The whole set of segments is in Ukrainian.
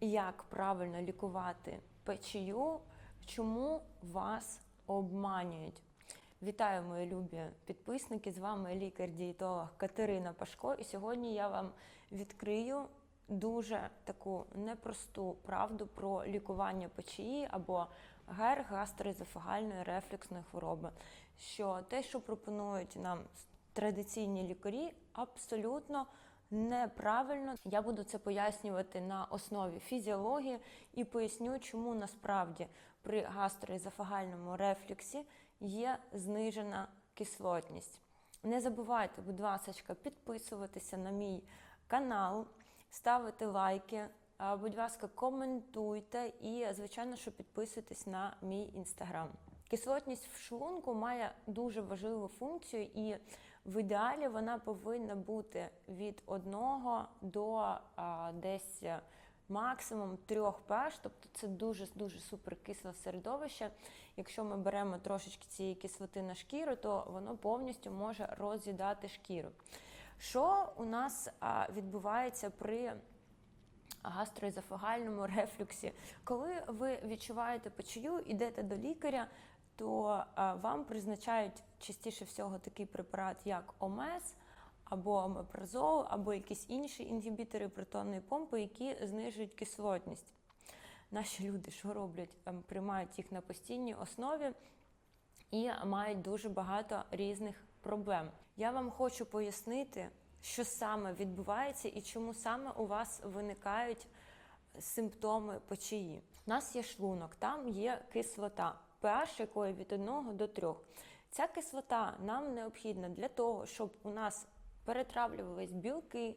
як правильно лікувати печію, чому вас обманюють. Вітаю, мої любі підписники! З вами лікар-дієтолог Катерина Пашко. І сьогодні я вам відкрию дуже таку непросту правду про лікування печії або гер гастроезофагальної рефлюксної хвороби. Що те, що пропонують нам традиційні лікарі, абсолютно неправильно. Я буду це пояснювати на основі фізіології і поясню, чому насправді при гастроезофагальному рефлюксі є знижена кислотність. Не забувайте, будь ласка, підписуватися на мій канал, ставити лайки. Будь ласка, коментуйте і, звичайно, що підписуйтесь на мій інстаграм. Кислотність в шлунку має дуже важливу функцію, і в ідеалі вона повинна бути від 1 до а, десь максимум 3 pH, тобто це дуже дуже суперкисле середовище. Якщо ми беремо трошечки цієї кислоти на шкіру, то воно повністю може роз'їдати шкіру. Що у нас а, відбувається при гастроезофагальному рефлюксі? Коли ви відчуваєте печію, йдете до лікаря, то вам призначають частіше всього такий препарат, як ОМЕС, або омепразол, або якісь інші інгібітори протонної помпи, які знижують кислотність. Наші люди що роблять? Ем, Приймають їх на постійній основі і мають дуже багато різних проблем. Я вам хочу пояснити, що саме відбувається і чому саме у вас виникають симптоми печії. У нас є шлунок, там є кислота, pH якої від 1 до 3. Ця кислота нам необхідна для того, щоб у нас перетравлювались білки,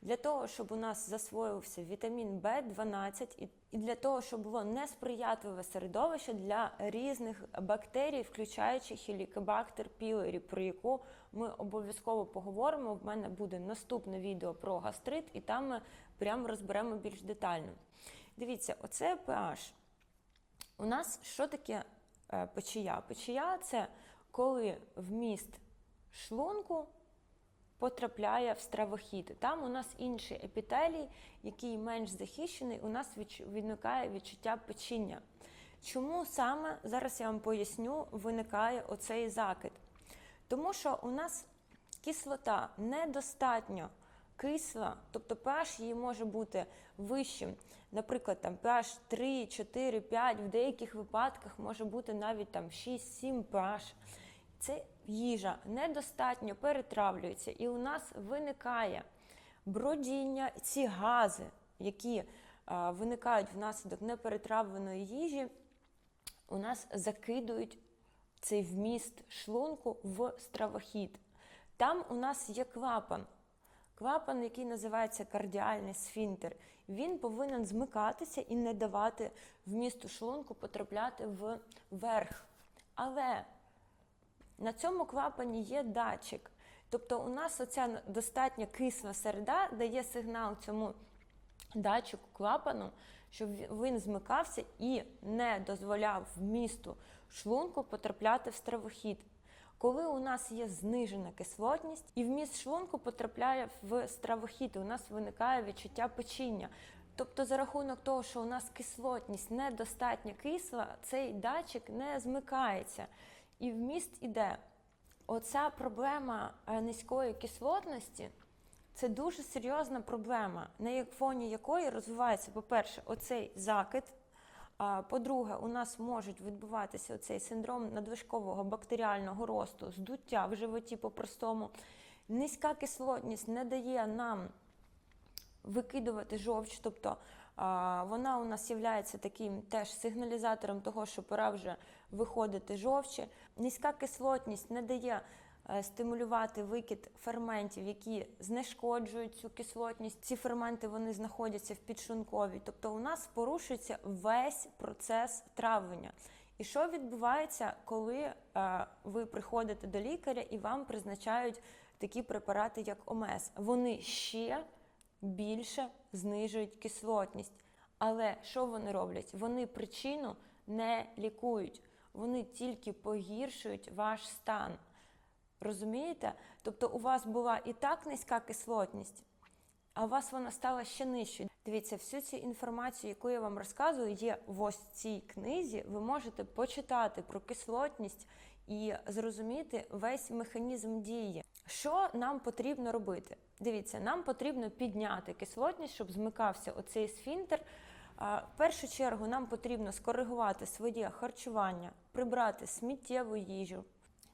для того, щоб у нас засвоювався вітамін В12 і і для того, щоб було несприятливе середовище для різних бактерій, включаючи хілікобактер пілорі, про яку ми обов'язково поговоримо. В мене буде наступне відео про гастрит, і там ми прямо розберемо більш детально. Дивіться, оце pH. У нас що таке е, печія? Печія це коли вміст шлунку потрапляє в стравохід. Там у нас інший епітелій, який менш захищений, у нас виникає відчуття печіння. Чому саме, зараз я вам поясню, виникає оцей закид? Тому що у нас кислота недостатньо кисла, тобто pH її може бути вищим. Наприклад, там pH 3, 4, 5, в деяких випадках може бути навіть там 6-7 pH. Це їжа недостатньо перетравлюється, і у нас виникає бродіння, ці гази, які а, виникають внаслідок неперетравленої їжі, у нас закидують цей вміст шлунку в стравохід. Там у нас є клапан. Клапан, який називається кардіальний сфінктер, він повинен змикатися і не давати вмісту шлунку потрапляти вверх. Але на цьому клапані є датчик. Тобто у нас оця достатньо кисла середа дає сигнал цьому датчику клапану, щоб він змикався і не дозволяв вмісту шлунку потрапляти в стравохід. Коли у нас є знижена кислотність і вміст шлунку потрапляє в стравохід, у нас виникає відчуття печіння. Тобто, за рахунок того, що у нас кислотність недостатньо кисла, цей датчик не змикається і вміст іде. Оця проблема низької кислотності це дуже серйозна проблема, на фоні якої розвивається, по-перше, оцей закид. По-друге, у нас можуть відбуватися оцей синдром надвижкового бактеріального росту, здуття в животі по-простому. Низька кислотність не дає нам викидувати жовч, тобто вона у нас є таким теж сигналізатором того, що пора вже виходити жовчі. Низька кислотність не дає стимулювати викид ферментів, які знешкоджують цю кислотність. Ці ферменти вони знаходяться в підшлунковій. Тобто у нас порушується весь процес травлення. І що відбувається, коли е, ви приходите до лікаря і вам призначають такі препарати, як ОМС? Вони ще більше знижують кислотність. Але що вони роблять? Вони причину не лікують, вони тільки погіршують ваш стан. Розумієте? Тобто у вас була і так низька кислотність, а у вас вона стала ще нижчою. Дивіться, всю цю інформацію, яку я вам розказую, є в ось цій книзі. Ви можете почитати про кислотність і зрозуміти весь механізм дії. Що нам потрібно робити? Дивіться, нам потрібно підняти кислотність, щоб змикався оцей сфінтер. В першу чергу нам потрібно скоригувати своє харчування, прибрати сміттєву їжу,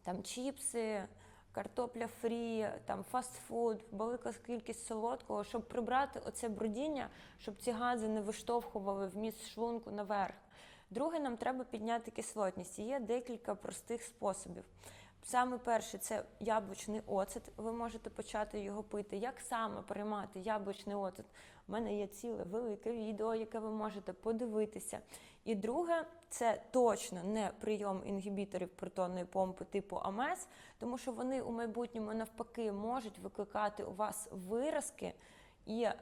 там чіпси, картопля фрі, там фастфуд, велика кількість солодкого, щоб прибрати оце брудіння, щоб ці гази не виштовхували вміст шлунку наверх. Друге, нам треба підняти кислотність. Є декілька простих способів. Саме перше це яблучний оцет. Ви можете почати його пити. Як саме приймати яблучний оцет? У мене є ціле велике відео, яке ви можете подивитися. І друге, це точно не прийом інгібіторів протонної помпи типу АМЕС, тому що вони у майбутньому навпаки можуть викликати у вас виразки і е,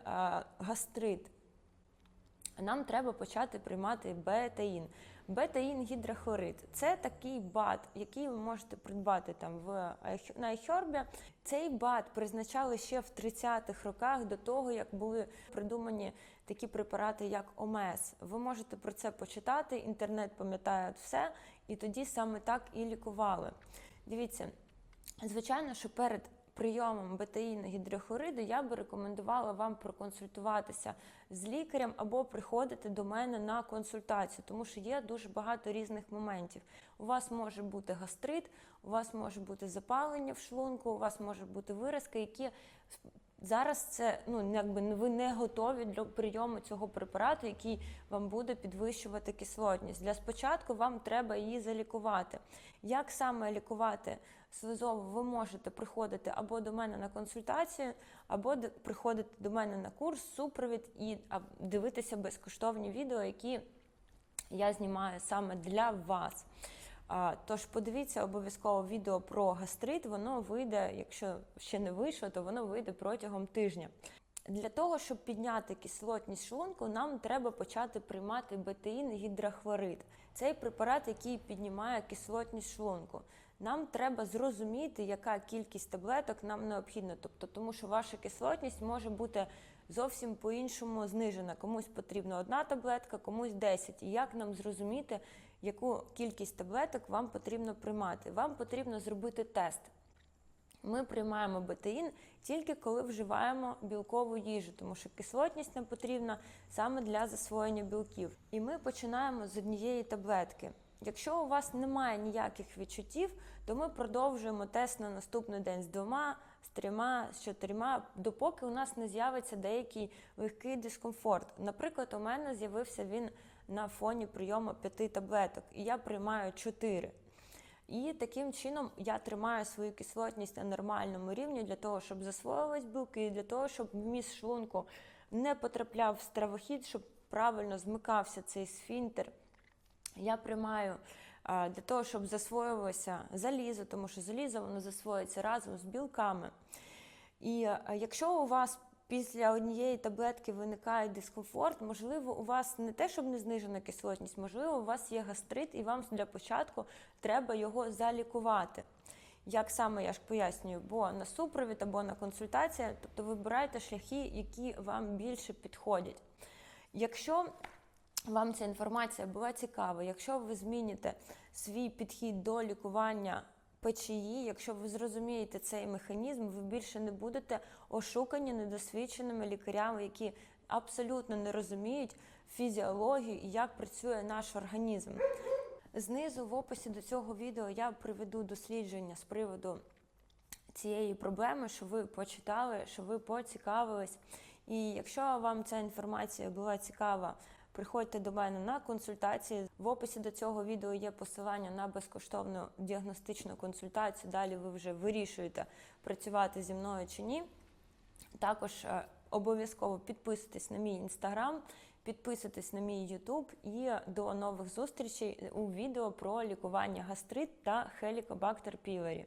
гастрит. Нам треба почати приймати бетаїн. Бетаїн гідрохлорид це такий бат, який ви можете придбати там в на iHerb. Цей бат призначали ще в 30-х роках до того, як були придумані такі препарати, як ОМС. Ви можете про це почитати. Інтернет пам'ятає все, і тоді саме так і лікували. Дивіться, звичайно, що перед прийомом бетаїну гідрохлориду я би рекомендувала вам проконсультуватися з лікарем або приходити до мене на консультацію, тому що є дуже багато різних моментів. У вас може бути гастрит, у вас може бути запалення в шлунку, у вас може бути виразки, які зараз це ну якби ви не готові для прийому цього препарату, який вам буде підвищувати кислотність. Для спочатку вам треба її залікувати. Як саме лікувати слизову, ви можете приходити або до мене на консультацію, або приходити до мене на курс, супровід і дивитися безкоштовні відео, які я знімаю саме для вас. Тож подивіться обов'язково відео про гастрит. Воно вийде, якщо ще не вийшло, то воно вийде протягом тижня. Для того, щоб підняти кислотність шлунку, нам треба почати приймати бетеїн гідрохлорид. Цей препарат, який піднімає кислотність шлунку. Нам треба зрозуміти, яка кількість таблеток нам необхідна. Тобто, тому що ваша кислотність може бути зовсім по-іншому знижена. Комусь потрібна одна таблетка, комусь 10. І як нам зрозуміти, яку кількість таблеток вам потрібно приймати? Вам потрібно зробити тест. Ми приймаємо бетеїн тільки коли вживаємо білкову їжу, тому що кислотність нам потрібна саме для засвоєння білків. І ми починаємо з однієї таблетки. Якщо у вас немає ніяких відчуттів, то ми продовжуємо тест на наступний день з двома, з трьома, з чотирма, допоки у нас не з'явиться деякий легкий дискомфорт. Наприклад, у мене з'явився він на фоні прийому п'яти таблеток, і я приймаю чотири. І таким чином я тримаю свою кислотність на нормальному рівні для того, щоб засвоювались білки, для того, щоб вміст шлунку не потрапляв в стравохід, щоб правильно змикався цей сфінтер. Я приймаю для того, щоб засвоювалося залізо, тому що залізо воно засвоюється разом з білками. І якщо у вас після однієї таблетки виникає дискомфорт, можливо, у вас не те, щоб не знижена кислотність, можливо, у вас є гастрит, і вам для початку треба його залікувати. Як саме я ж пояснюю, бо на супровід або на консультація, тобто вибирайте шляхи, які вам більше підходять. Якщо вам ця інформація була цікава, якщо ви зміните свій підхід до лікування печії, якщо ви зрозумієте цей механізм, ви більше не будете ошукані недосвідченими лікарями, які абсолютно не розуміють фізіологію і як працює наш організм. Знизу в описі до цього відео я приведу дослідження з приводу цієї проблеми, що ви почитали, що ви поцікавились. І якщо вам ця інформація була цікава, приходьте до мене на консультації. В описі до цього відео є посилання на безкоштовну діагностичну консультацію. Далі ви вже вирішуєте, працювати зі мною чи ні. Також е, обов'язково підписуйтесь на мій інстаграм, підписуйтесь на мій Ютуб і до нових зустрічей у відео про лікування гастрит та хелікобактер пілорі.